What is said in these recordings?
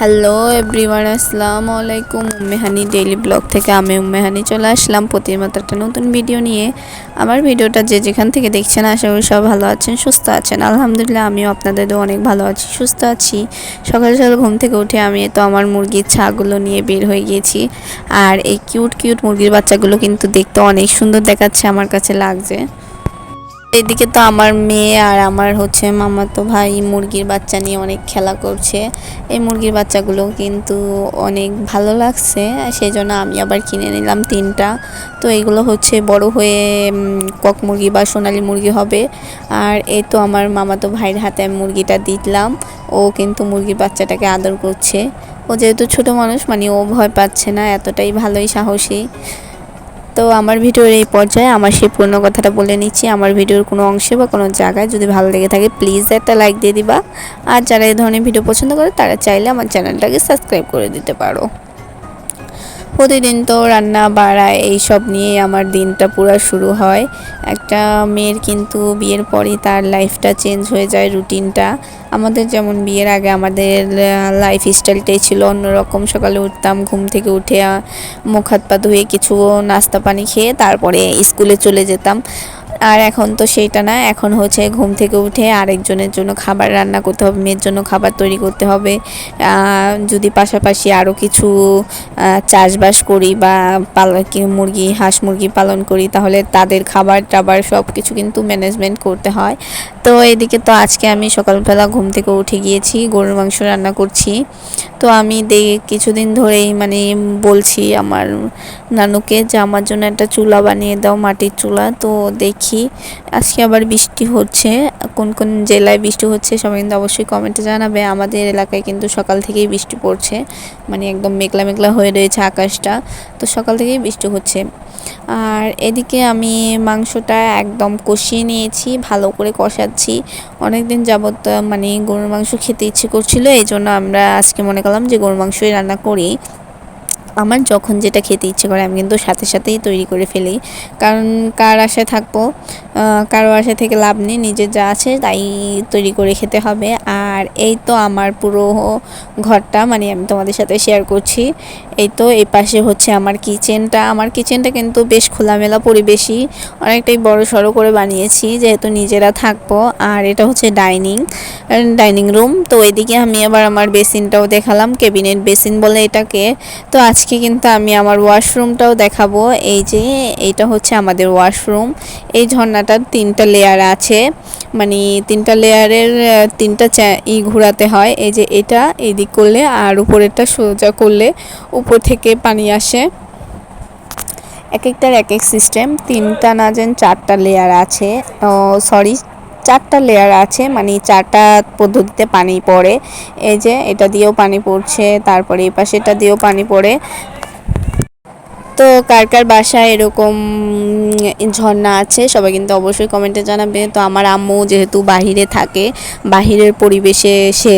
Hello everyone আসসালামু আলাইকুম। Ummehani daily blog থেকে আমি উম্মেহানি চলে আসলাম প্রতিমতো একটা নতুন ভিডিও নিয়ে। আমার ভিডিওটা যে যেখান থেকে দেখছেন, আশা করি সব ভালো আছেন, সুস্থ আছেন। আলহামদুলিল্লাহ, আমিও আপনাদেরও অনেক ভালো আছি, সুস্থ আছি। সকাল সকাল ঘুম থেকে উঠে আমি তো আমার মুরগির ছাগুলো নিয়ে বের হয়ে গিয়েছি। আর এই কিউট কিউট মুরগির বাচ্চাগুলো কিন্তু দেখতে অনেক সুন্দর দেখাচ্ছে, আমার কাছে লাগছে। এদিকে তো আমার মেয়ে আর আমার হচ্ছে মামাতো ভাই মুরগির বাচ্চা নিয়ে অনেক খেলা করছে। এই মুরগির বাচ্চাগুলো কিন্তু অনেক ভালো লাগছে সেই জন্য আমি আবার কিনে নিলাম তিনটা। তো এগুলো হচ্ছে বড় হয়ে কক মুরগি বা সোনালি মুরগি হবে। আর এই তো আমার মামাতো ভাইয়ের হাতে আমি মুরগিটা দিলাম। ও কিন্তু মুরগির বাচ্চাটাকে আদর করছে। ও যেহেতু ছোট মানুষ মানে ও ভয় পাচ্ছে না, এতটাই ভালোই সাহসী। তো আমার ভিডিওর এই পর্যায়ে আমার সেই পুরনো কথাটা বলে নিচ্ছি। আমার ভিডিওর কোনো অংশে বা কোনো জায়গায় যদি ভালো লেগে থাকে প্লিজ একটা লাইক দিয়ে দিবা। আর যারা এই ধরনের ভিডিও পছন্দ করে, তারা চাইলে আমার চ্যানেলটাকে সাবস্ক্রাইব করে দিতে পারো। প্রতিদিন তো রান্না, বাড়া এইসব নিয়ে আমার দিনটা পুরো শুরু হয়। একটা মেয়ের কিন্তু বিয়ের পরই তার লাইফটা চেঞ্জ হয়ে যায় রুটিনটা আমাদের যেমন বিয়ের আগে আমাদের লাইফ স্টাইলটাই ছিল অন্যরকম। সকালে উঠতাম, ঘুম থেকে উঠে মুখ হাত পা ধুয়ে কিছু নাস্তা পানি খেয়ে তারপরে স্কুলে চলে যেতাম। আর এখন তো সেইটা না, এখন হচ্ছে ঘুম থেকে উঠে আরেকজনের জন্য খাবার রান্না করতে হবে, মেয়ের জন্য খাবার তৈরি করতে হবে। যদি পাশাপাশি আরও কিছু চাষবাস করি বা পাল মুরগি, হাঁস মুরগি পালন করি, তাহলে তাদের খাবার টাবার সব কিছু কিন্তু ম্যানেজমেন্ট করতে হয়। তো এদিকে তো আজকে আমি সকালবেলা ঘুম থেকে উঠে গিয়েছি, গরুর মাংস রান্না করছি। তো আমি দেখে কিছুদিন ধরেই মানে বলছি আমার নানুকে যে, আমার জন্য একটা চুলা বানিয়ে দাও, মাটির চুলা। তো দেখি আজকে আবার বৃষ্টি হচ্ছে। কোন কোন জেলায় বৃষ্টি হচ্ছে সবাই কিন্তু অবশ্যই কমেন্টে জানাবে। আমাদের এলাকায় কিন্তু সকাল থেকেই বৃষ্টি পড়ছে। মানে একদম মেঘলা মেঘলা হয়ে রয়েছে আকাশটা। তো সকাল থেকেই বৃষ্টি হচ্ছে। আর এদিকে আমি মাংসটা একদম কষিয়ে নিয়েছি, ভালো করে কষাচ্ছি। অনেক দিন যাবত মানে গরুর মাংস খেতে ইচ্ছে করছিল এই জন্য আমরা আজকে মনে করলাম যে গরুর মাংসই রান্না করি। আমার যখন যেটা খেতে ইচ্ছে করে, আমি কিন্তু সাথে সাথেই তৈরি করে ফেলি। কারণ কার আশায় থাকব? কারও আশা থেকে লাভ নেই, নিজের যা আছে তাই তৈরি করে খেতে হবে। আর এই তো আমার পুরো ঘরটা মানে আমি তোমাদের সাথে শেয়ার করছি। এই তো এই পাশে হচ্ছে আমার কিচেনটা। আমার কিচেনটা কিন্তু বেশ খোলামেলা পরিবেশই অনেকটাই বড় সড়ো করে বানিয়েছি, যেহেতু নিজেরা থাকব। আর এটা হচ্ছে ডাইনিং ডাইনিং রুম। তো এদিকে আমি আবার আমার বেসিনটাও দেখালাম, ক্যাবিনেট বেসিন বলে এটাকে। তো আজকে কিন্তু আমি আমার ওয়াশরুমটাও দেখাবো। এই যে, এইটা হচ্ছে আমাদের ওয়াশরুম। এই ঝর্ণাটার তিনটা লেয়ার আছে। মানে তিনটা লেয়ারের তিনটা ই ঘোরাতে হয়। এই যে এটা, এদিক করলে আর উপরেরটা সোজা করলে উপর থেকে পানি আসে। এক একটার এক এক সিস্টেম তিনটা না যেন চারটা লেয়ার আছে। সরি চারটা লেয়ার আছে মানে চারটা পদ্ধতিতে পানি পড়ে। এই যে, এটা দিয়েও পানি পড়ছে, তারপরে এই পাশে এটা দিয়েও পানি পড়ে। তো কার কার বাসায় এরকম ঝর্ণা আছে সবাই কিন্তু অবশ্যই কমেন্টে জানাবে। তো আমার আম্মু যেহেতু বাহিরে থাকে, বাহিরের পরিবেশে সে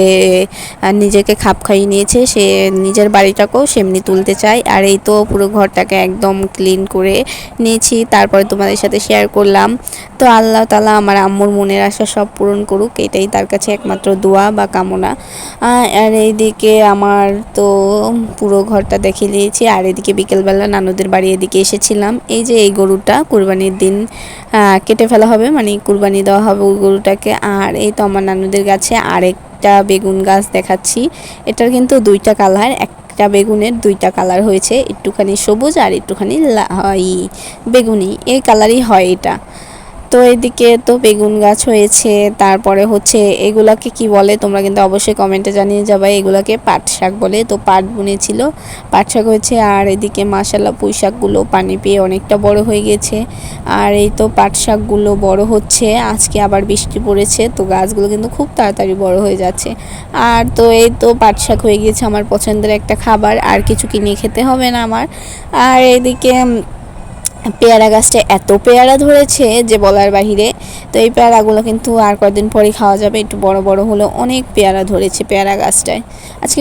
নিজেকে খাপ খাইয়ে নিয়েছে, সে নিজের বাড়িটাকেও সেমনি তুলতে চায়। আর এই তো পুরো ঘরটাকে একদম ক্লিন করে নিয়েছি। তারপরে তোমাদের সাথে শেয়ার করলাম। তো আল্লাহ তালা আমার আম্মুর মনের আশা সব পূরণ করুক, এটাই তার কাছে একমাত্র দোয়া বা কামনা। আর এইদিকে আমার তো পুরো ঘরটা দেখে নিয়েছি। আর এদিকে বিকেলবেলা নানুদের বাড়ি এদিকে এসেছিলাম। এই যে এই গরুটা কুরবানির দিন কেটে ফেলা হবে মানে কুরবানি দেওয়া হবে ওই গরুটাকে। আর এই তো আমার নানুদের গাছে আরেকটা বেগুন গাছ দেখাচ্ছি। এটার কিন্তু দুইটা কালার এক একটা বেগুনের দুইটা কালার হয়েছে, একটুখানি সবুজ আর একটুখানি বেগুনি। এই কালারই হয় এটা। তো এদিকে তো বেগুন গাছ হয়েছে, তারপরে হচ্ছে এগুলাকে কি বলে তোমরা কিন্তু অবশ্যই কমেন্টে জানিয়ে যাবে, এগুলাকে পাট শাক বলে। তো পাট বুনেছিল, পাট শাক হয়েছে, আর এদিকে মাসাল্লা পুঁই শাকগুলো পানি পেয়ে অনেকটা বড় হয়ে গেছে। আর এই তো পাট শাকগুলো বড় হচ্ছে, আজকে আবার বৃষ্টি পড়েছে, তো গাছগুলো কিন্তু খুব তাড়াতাড়ি বড় হয়ে যাচ্ছে। আর তো এই তো পাট শাক হয়ে গিয়েছে আমার পছন্দের একটা খাবার, আর কিছু কিনে খেতে হবে না আমার। আর এদিকে পেয়ারা গাছটা এত পেয়ারা ধরেছে যে বলার বাহিরে। তো এই পেয়ারাগুলো কিন্তু আর কয়েকদিন পরে খাওয়া যাবে। একটু বড় বড় হলো অনেক পেয়ারা ধরেছে পেয়ারা গাছটায়। আজকে